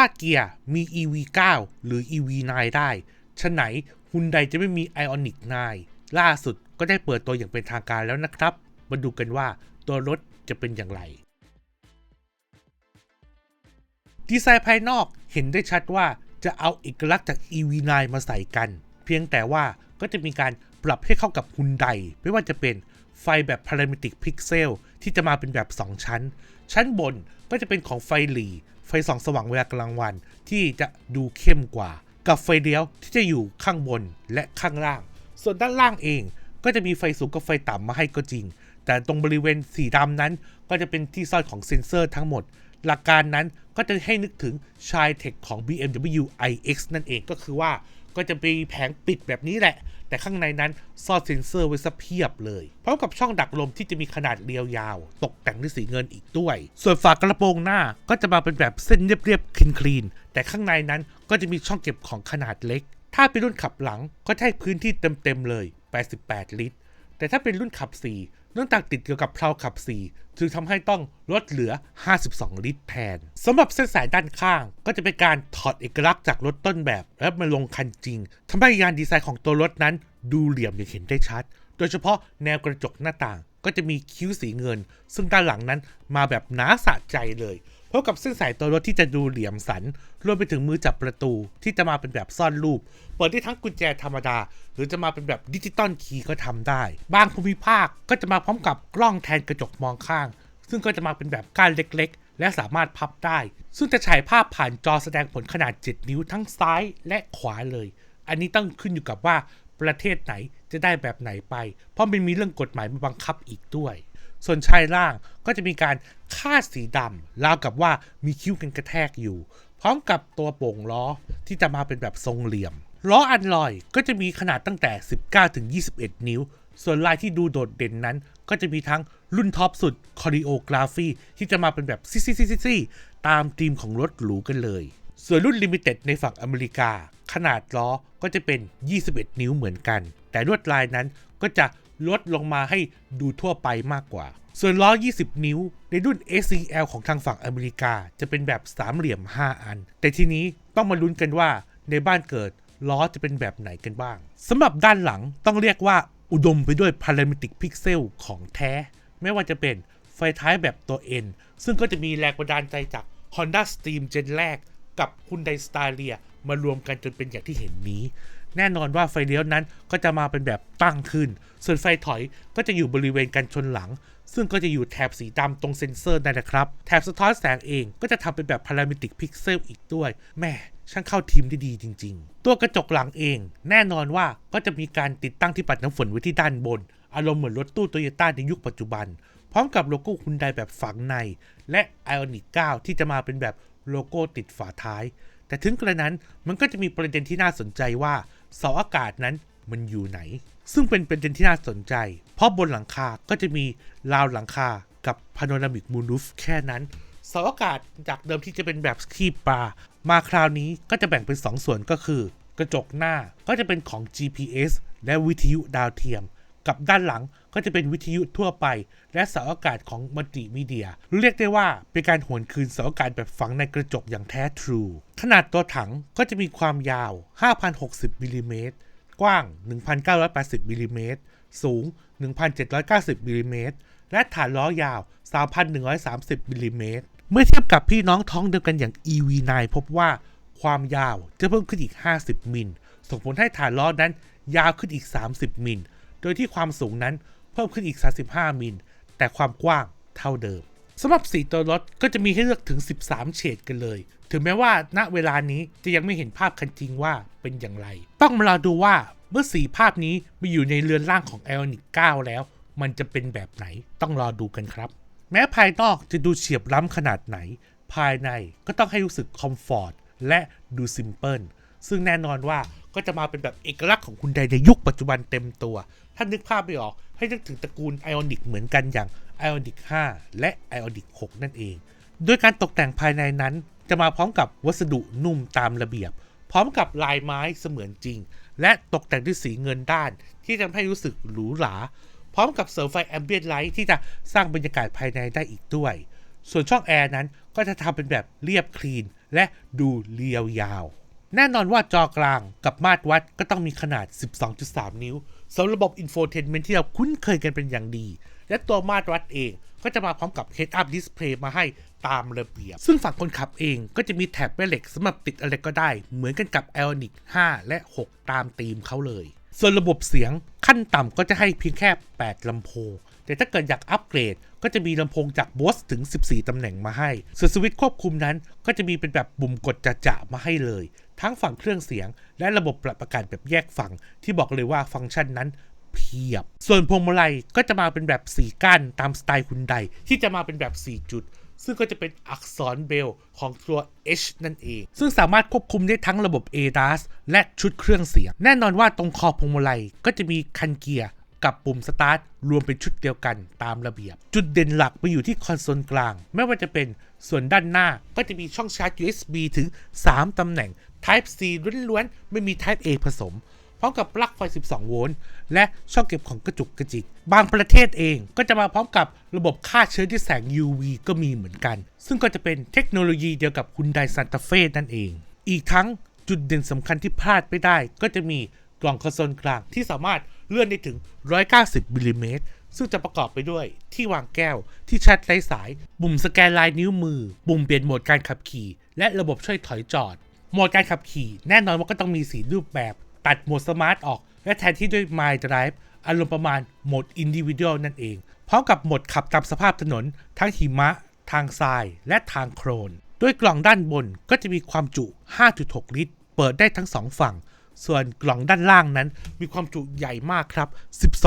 าเกียร์มี EV9 หรือ EV9 ได้ฉะไหนฮุนไดจะไม่มี Ioniq 9ล่าสุดก็ได้เปิดตัวอย่างเป็นทางการแล้วนะครับ มาดูกันว่าตัวรถจะเป็นอย่างไร ดีไซน์ภายนอกเห็นได้ชัดว่าจะเอาเอกลักษณ์จาก EV9 มาใส่กัน เพียงแต่ว่าก็จะมีการปรับให้เข้ากับฮุนไดไม่ว่าจะเป็นไฟแบบ Parametric Pixel ที่จะมาเป็นแบบ 2 ชั้น ชั้นบนก็จะเป็นของไฟหลี ไฟส่องสว่างเวลากลางวันที่จะดูเข้มกว่า กับไฟเลี้ยวที่จะอยู่ข้างบนและข้างล่าง ส่วนด้านล่างเองก็จะมีไฟสูงกับไฟต่ำมาให้ก็จริง แต่ตรงบริเวณสีดำนั้นก็จะเป็นที่ซ่อนของเซ็นเซอร์ทั้งหมด หลักการนั้นก็จะให้นึกถึงชายเทคของ BMW iX นั่นเองก็คือว่า ก็จะมีแผงปิดแบบนี้แหละ แต่ข้างในนั้นซ่อนเซ็นเซอร์ไว้ซะเพียบเลยพร้อมกับช่องดักลมที่จะมีขนาดเรียวยาว ตกแต่งด้วยสีเงินอีกด้วย ส่วนฝากระโปรงหน้าก็จะมาเป็นแบบเส้นเรียบๆคลีนๆแต่ข้างในนั้นก็จะมีช่องเก็บของขนาดเล็ก ถ้าเป็นรุ่นขับหลังก็ให้พื้นที่เต็มๆเลย 88 ลิตร แต่ถ้าเป็นรุ่นขับ 4 เนื่องจากติดเกี่ยวกับเพลาขับ4จึงทำให้ต้องลดเหลือ 52 ลิตรแทนสำหรับเส้นสายด้านข้าง ก็จะเป็นการถอดเอกลักษณ์จากรถต้นแบบ แล้วมาลงคันจริงทำให้ยานดีไซน์ของตัวรถนั้นดูเหลี่ยมอย่างเห็นได้ชัด โดยเฉพาะแนวกระจกหน้าต่าง ก็จะมีคิ้วสีเงิน ซึ่งด้านหลังนั้นมาแบบหนาสะใจเลยพบกับเส้นสายตัวรถที่จะดูเหลี่ยมสัน รวมไปถึงมือจับประตูที่จะมาเป็นแบบซ่อนรูป เปิดได้ทั้งกุญแจธรรมดา หรือจะมาเป็นแบบดิจิตอลคีย์ก็ทำได้ บางภูมิภาคก็จะมาพร้อมกับกล้องแทนกระจกมองข้าง ซึ่งก็จะมาเป็นแบบก้านเล็กๆ และสามารถพับได้ ซึ่งจะฉายภาพผ่านจอแสดงผลขนาด 7 นิ้วทั้งซ้ายและขวาเลย อันนี้ต้องขึ้นอยู่กับว่าประเทศไหน จะได้แบบไหนไป เพราะมันมีเรื่องกฎหมายมาบังคับอีกด้วย ส่วนชายล่างก็จะมีการคาดสีดำราวกับว่ามีคิ้วกันกระแทกอยู่ พร้อมกับตัวโป่งล้อที่จะมาเป็นแบบทรงเหลี่ยม ล้ออันลอยก็จะมีขนาดตั้งแต่ 19ถึง21 นิ้ว ส่วนลายที่ดูโดดเด่นนั้น ก็จะมีทั้งรุ่นท็อปสุด Choreography ที่จะมาเป็นแบบซิซิซิซิซิตามธีมของรถหรูกันเลย ส่วนรุ่นลิมิเต็ดในฝั่งอเมริกา ขนาดล้อก็จะเป็น 21 นิ้วเหมือนกัน แต่ลวดลายนั้นก็จะลดลงมาให้ดูทั่วไปมากกว่า ส่วนล้อ 20 นิ้ว ในรุ่น ACL ของทางฝั่งอเมริกา จะเป็นแบบสามเหลี่ยม 5 อัน แต่ทีนี้ต้องมาลุ้นกันว่าในบ้านเกิดล้อจะเป็นแบบไหนกันบ้างสำหรับด้านหลังต้องเรียกว่าอุดมไปด้วย Parametric Pixel ของแท้ ไม่ว่าจะเป็นไฟท้ายแบบตัว N ซึ่งก็จะมีแรงบันดาลใจจาก Honda Stream เจนแรกกับ Hyundai Staria มารวมกันจนเป็นอย่างที่เห็นนี้ แน่นอนว่าไฟเลี้ยวนั้นก็จะมาเป็นแบบตั้งขึ้น ส่วนไฟถอยก็จะอยู่บริเวณกันชนหลัง ซึ่งก็จะอยู่แถบสีดำตรงเซ็นเซอร์นั่นนะครับ แถบสะท้อนแสงเองก็จะทำเป็นแบบ Parametric Pixel อีกด้วยแม่ช่างเข้าทีมได้ดีจริง ๆ ตัวกระจกหลังเอง แน่นอนว่าก็จะมีการติดตั้งที่ปัดน้ำฝนไว้ที่ด้านบน อารมณ์เหมือนรถตู้โตโยต้าในยุคปัจจุบัน พร้อมกับโลโก้ฮุนไดแบบฝังใน และ Ioniq 9ที่จะมาเป็นแบบโลโก้ติดฝาท้าย แต่ถึงกระนั้นมันก็จะมีประเด็นที่น่าสนใจว่าเสาอากาศนั้นมันอยู่ไหน ซึ่งเป็นประเด็นที่น่าสนใจ เพราะบนหลังคาก็จะมีราวหลังคากับพาโนรามิกมูนูฟแค่นั้นเสาอากาศจากเดิมที่จะเป็นแบบคีบปลามาคราวนี้ก็จะแบ่งเป็น 2ส่วนก็คือ กระจกหน้าก็จะเป็นของ GPS และวิทยุดาวเทียม กับด้านหลังก็จะเป็นวิทยุทั่วไป และเสาอากาศของมัลติมีเดีย เรียกได้ว่าเป็นการหวนคืนเสาอากาศแบบฝังในกระจกอย่างแท้ทรู ขนาดตัวถังก็จะมีความยาว 5,060มิลลิเมตรกว้าง 1,980มิลลิเมตรสูง 1,790มิลลิเมตรและฐานล้อยาว 3,130มิลลิเมตรเมื่อเทียบกับพี่น้องท้องเดียวกันอย่าง EV9 พบว่าความยาวจะเพิ่มขึ้นอีก 50 มิล ส่งผลให้ฐานล้อนั้นยาวขึ้นอีก 30 มิล โดยที่ความสูงนั้นเพิ่มขึ้นอีก 35 มิล แต่ความกว้างเท่าเดิมสำหรับสีตัวรถก็จะมีให้เลือกถึง 13 เฉดกันเลย ถึงแม้ว่าณเวลานี้จะยังไม่เห็นภาพคันจริงว่าเป็นอย่างไร ต้องมารอดูว่าเมื่อสีภาพนี้มาอยู่ในเรือนร่างของ i o n i q 9 แล้ว มันจะเป็นแบบไหนต้องรอดูกันครับ แม้ภายนอกจะดูเฉียบล้ำขนาดไหน ภายในก็ต้องให้รู้สึกคอมฟอร์ตและดูซิมเพิล ซึ่งแน่นอนว่าก็จะมาเป็นแบบเอกลักษณ์ของคุณใดในยุคปัจจุบันเต็มตัว ถ้านึกภาพไม่ออก ให้นึกถึงตระกูล Ioniq เหมือนกันอย่าง Ioniq 5และ Ioniq 6นั่นเอง โดยการตกแต่งภายในนั้น จะมาพร้อมกับวัสดุนุ่มตามระเบียบ พร้อมกับลายไม้เสมือนจริง และตกแต่งด้วยสีเงินด้าน ที่ทำให้รู้สึกหรูหรา พร้อมกับเสริมไฟแอมเบียนไลท์ที่จะสร้างบรรยากาศภายในได้อีกด้วย ส่วนช่องแอร์นั้นก็จะทำเป็นแบบเรียบคลีน และดูเรียวยาว แน่นอนว่าจอกลางกับมาตรวัดก็ต้องมีขนาด 12.3 นิ้วสำหรับระบบอินโฟเทนเมนที่เราคุ้นเคยกันเป็นอย่างดี และตัวมาตรวัดเองก็จะมาพร้อมกับ Head Up Display มาให้ตามระเบียบ ซึ่งฝั่งคนขับเองก็จะมีแถบแม่เหล็กสำหรับติดอะไรก็ได้ เหมือนกันกับ a l n i c 5 และ 6 ตามธีมเขาเลย ส่วนระบบเสียงขั้นต่ำก็จะให้เพียงแค่ 8ลำโพง แต่ถ้าเกิดอยากอัปเกรด ก็จะมีลำโพงจาก Bose ถึง 14 ตำแหน่งมาให้ส่วนสวิตช์ควบคุมนั้น ก็จะมีเป็นแบบปุ่มกดจะๆมาให้เลย ทั้งฝั่งเครื่องเสียง และระบบปรับอากาศแบบแยกฝั่งที่บอกเลยว่าฟังก์ชันนั้นเพียบ ส่วนพวงมาลัยก็จะมาเป็นแบบสีก้านตามสไตล์คุณใดที่จะมาเป็นแบบ 4 จุด ซึ่งก็จะเป็นอักษรเบลของตัว H นั่นเอง ซึ่งสามารถควบคุมได้ทั้งระบบ ADAS และชุดเครื่องเสียง แน่นอนว่าตรงคอพวงมาลัยก็จะมีคันเกียร์ กับปุ่มสตาร์ทรวมเป็นชุดเดียวกันตามระเบียบ จุดเด่นหลักไปอยู่ที่คอนโซลกลาง ไม่ว่าจะเป็นส่วนด้านหน้าก็จะมีช่องชาร์จ USB ถึง 3 ตำแหน่ง Type C ล้วนๆ ไม่มี Type A ผสมพร้อมกับปลั๊กไฟ 12 โวลต์ และช่องเก็บของกระจุกกระจิก บางประเทศเองก็จะมาพร้อมกับระบบฆ่าเชื้อด้วยแสง UV ก็มีเหมือนกัน ซึ่งก็จะเป็นเทคโนโลยีเดียวกับ Hyundai Santa Fe นั่นเอง อีกทั้งจุดเด่นสำคัญที่พลาดไม่ได้ก็จะมี กล่องคอนโซลกลางที่สามารถเลื่อนได้ถึง 190มิลลิเมตรซึ่งจะประกอบไปด้วยที่วางแก้ว ที่ชัดไร้สาย ปุ่มสแกนลายนิ้วมือ ปุ่มเปลี่ยนโหมดการขับขี่ และระบบช่วยถอยจอด โหมดการขับขี่ แน่นอนว่าก็ต้องมีสีรูปแบบ ตัดโหมดสมาร์ทออก และแทนที่ด้วย My Drive อารมณ์ประมาณโหมด Individual นั่นเอง พร้อมกับโหมดขับตามสภาพถนน ทั้งหิมะ ทางทราย และทางโคลนด้วยกล่องด้านบนก็จะมีความจุ 5.6 ลิตร เปิดได้ทั้งสองฝั่ง ส่วนกล่องด้านล่างนั้น มีความจุใหญ่มากครับ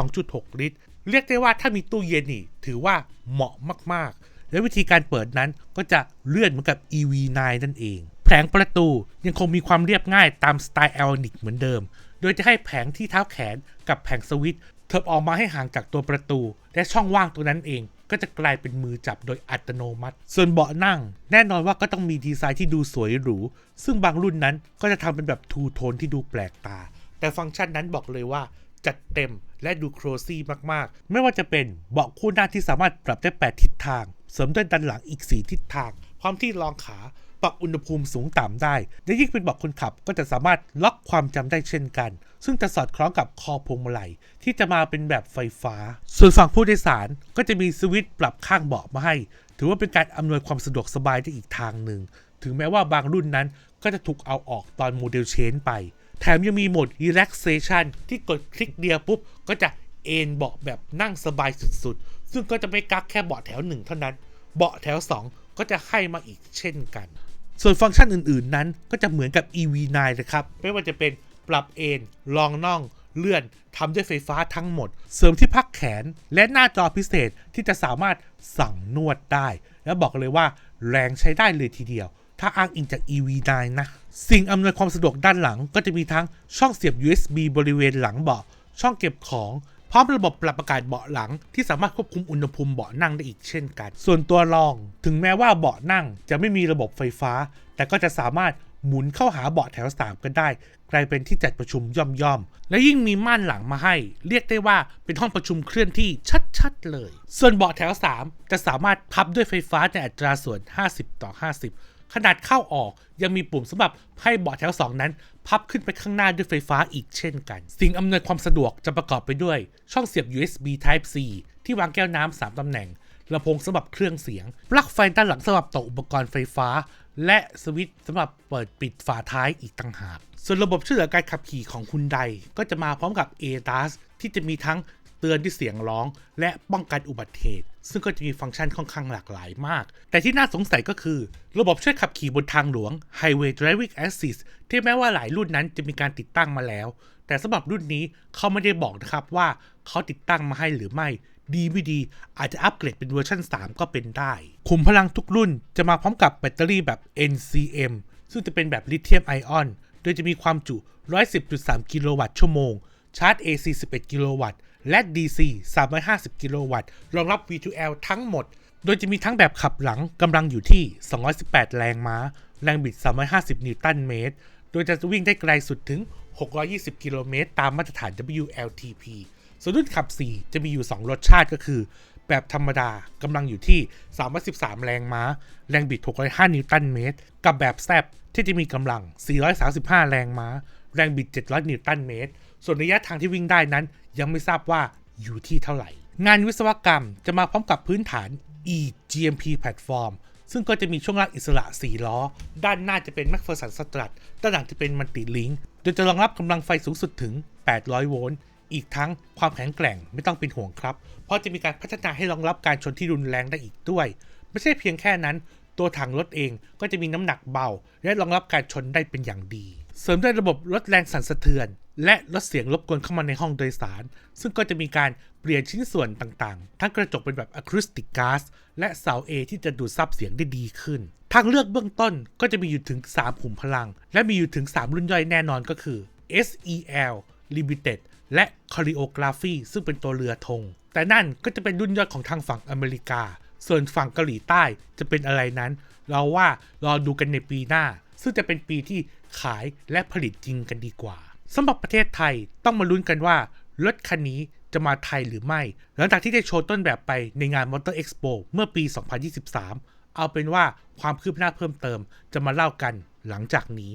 12.6 ลิตร เรียกได้ว่าถ้ามีตู้เย็นนี่ ถือว่าเหมาะมากๆ และวิธีการเปิดนั้นก็จะเลื่อนเหมือนกับ EV9 นั่นเอง แผงประตูยังคงมีความเรียบง่ายตามสไตล์ a l n i c เหมือนเดิม โดยจะให้แผงที่เท้าแขนกับแผงสวิตช์เทิบออกมาให้ห่างจากตัวประตู และช่องว่างตัวนั้นเอง ก็จะกลายเป็นมือจับโดยอัตโนมัติ ส่วนเบาะนั่ง แน่นอนว่าก็ต้องมีดีไซน์ที่ดูสวยหรู ซึ่งบางรุ่นนั้นก็จะทำเป็นแบบทูโทนที่ดูแปลกตา แต่ฟังก์ชันนั้นบอกเลยว่าจัดเต็มและดูโครซี่มากๆ ไม่ว่าจะเป็นเบาะคู่หน้าที่สามารถปรับได้ 8 ทิศทาง เสริมด้วยดันหลังอีก 4 ทิศทาง พร้อมที่รองขา ปรับอุณหภูมิสูงต่ำได้ และยิ่งเป็นเบาะคนขับก็จะสามารถล็อกความจำได้เช่นกัน ซึ่งจะสอดคล้องกับคอพวงมาลัยที่จะมาเป็นแบบไฟฟ้า ส่วนฝั่งผู้โดยสารก็จะมีสวิตช์ปรับข้างเบาะมาให้ ถือว่าเป็นการอำนวยความสะดวกสบายได้อีกทางหนึ่ง ถึงแม้ว่าบางรุ่นนั้นก็จะถูกเอาออกตอนโมเดลเชนไป แถมยังมีโหมด relaxation ที่กดคลิกเดียวปุ๊บก็จะเอนเบาะแบบนั่งสบายสุดๆ ซึ่งก็จะไม่กักแค่เบาะแถวหนึ่งเท่านั้น เบาะแถว 2 ก็จะให้มาอีกเช่นกัน ส่วนฟังก์ชันอื่นๆนั้นก็จะเหมือนกับ EV9 นะครับ ไม่ว่าจะเป็นปรับเอนรองน่อง เลื่อนทำด้วยไฟฟ้าทั้งหมด เสริมที่พักแขน และหน้าจอพิเศษที่จะสามารถสั่งนวดได้ และบอกเลยว่าแรงใช้ได้เลยทีเดียว ถ้าอ้างอิงจาก EV9 นะ สิ่งอำนวยความสะดวกด้านหลังก็จะมีทั้งช่องเสียบ USB บริเวณหลังเบาะช่องเก็บของ พร้อมระบบปรับอากาศเบาะหลังที่สามารถควบคุมอุณหภูมิเบาะนั่งได้อีกเช่นกัน ส่วนตัวรองถึงแม้ว่าเบาะนั่งจะไม่มีระบบไฟฟ้า แต่ก็จะสามารถหมุนเข้าหาเบาะแถว 3 กันได้ กลายเป็นที่จัดประชุมย่อมๆ และยิ่งมีม่านหลังมาให้ เรียกได้ว่าเป็นห้องประชุมเคลื่อนที่ชัดๆเลย ส่วนเบาะแถว 3 จะสามารถพับด้วยไฟฟ้าในอัตราส่วน 50 ต่อ 50 ขนาดเข้าออกยังมีปุ่มสำหรับให้เบาะแถว 2 นั้น พับขึ้นไปข้างหน้าด้วยไฟฟ้าอีกเช่นกัน สิ่งอำนวยความสะดวกจะประกอบไปด้วย ช่องเสียบ USB Type C ที่วางแก้วน้ำ3ตำแหน่งลำโพงสำหรับเครื่องเสียง ปลั๊กไฟด้านหลังสำหรับต่ออุปกรณ์ไฟฟ้า และสวิตช์สำหรับเปิดปิดฝาท้ายอีกต่างหาก ส่วนระบบช่วยเหลือการขับขี่ของคุณใดก็จะมาพร้อมกับ ADAS ที่จะมีทั้ง เตือนด้วยเสียงร้อง และป้องกันอุบัติเหตุ ซึ่งก็จะมีฟังก์ชันค่อนข้างหลากหลายมาก แต่ที่น่าสงสัยก็คือ ระบบช่วยขับขี่บนทางหลวง Highway Driving Assist ที่แม้ว่าหลายรุ่นนั้นจะมีการติดตั้งมาแล้ว แต่สำหรับรุ่นนี้เขาไม่ได้บอกนะครับว่าเขาติดตั้งมาให้หรือไม่ดีไม่ดีอาจจะอัปเกรดเป็นเวอร์ชัน3 ก็เป็นได้ ขุมพลังทุกรุ่นจะมาพร้อมกับแบตเตอรี่แบบ NCM ซึ่งจะเป็นแบบลิเธียมไอออน โดยจะมีความจุ 110.3 กิโลวัตต์ชั่วโมง ชาร์จ AC 11 กิโลวัตต์ และ DC 350 กิโลวัตต์ รองรับ V2L ทั้งหมด โดยจะมีทั้งแบบขับหลังกำลังอยู่ที่ 218 แรงม้า แรงบิด 350 นิวตันเมตร โดยจะวิ่งได้ไกลสุดถึง 620 กิโลเมตร ตามมาตรฐาน WLTP ส่วนรุ่นขับ 4 จะมีอยู่ 2 รสชาติก็คือ แบบบธรรมดากำลังอยู่ที่ 313 แรงม้า แรงบิด 605 นิวตันเมตร กับแบบแซบที่จะมีกำลัง 435 แรงม้า แรงบิด 700 นิวตันเมตร ส่วนระยะทางที่วิ่งได้นั้น ยังไม่ทราบว่าอยู่ที่เท่าไหร่ งานวิศวกรรมจะมาพร้อมกับพื้นฐาน eGMP Platform ซึ่งก็จะมีช่วงล่างอิสระ 4 ล้อ ด้านหน้าจะเป็น MacPherson Strut ด้านหลังจะเป็น Multi Link โดยจะรองรับกำลังไฟสูงสุดถึง 800 โวลต์ อีกทั้งความแข็งแกร่งไม่ต้องเป็นห่วงครับ เพราะจะมีการพัฒนาให้รองรับการชนที่รุนแรงได้อีกด้วย ไม่ใช่เพียงแค่นั้น ตัวถังรถเองก็จะมีน้ำหนักเบา และรองรับการชนได้เป็นอย่างดี เสริมด้วยระบบลดแรงสั่นสะเทือน และลดเสียงรบกวนเข้ามาในห้องโดยสาร ซึ่งก็จะมีการเปลี่ยนชิ้นส่วนต่างๆ ทั้งกระจกเป็นแบบอะคูสติกก๊าซและเสา A ที่จะดูดซับเสียงได้ดีขึ้น ทางเลือกเบื้องต้นก็จะมีอยู่ถึง 3 ขุมพลัง และมีอยู่ถึง 3 รุ่นย่อยแน่นอนก็คือ SEL Limited และ Choreography ซึ่งเป็นตัวเรือธง แต่นั่นก็จะเป็นรุ่นย่อยของทางฝั่งอเมริกา ส่วนฝั่งเกาหลีใต้จะเป็นอะไรนั้น เราว่ารอดูกันในปีหน้า ซึ่งจะเป็นปีที่ขายและผลิตจริงกันดีกว่า สำหรับประเทศไทยต้องมาลุ้นกันว่ารถคันนี้จะมาไทยหรือไม่ หลังจากที่ได้โชว์ต้นแบบไปในงาน Motor Expo เมื่อปี 2023 เอาเป็นว่าความคืบหน้าเพิ่มเติมจะมาเล่ากันหลังจากนี้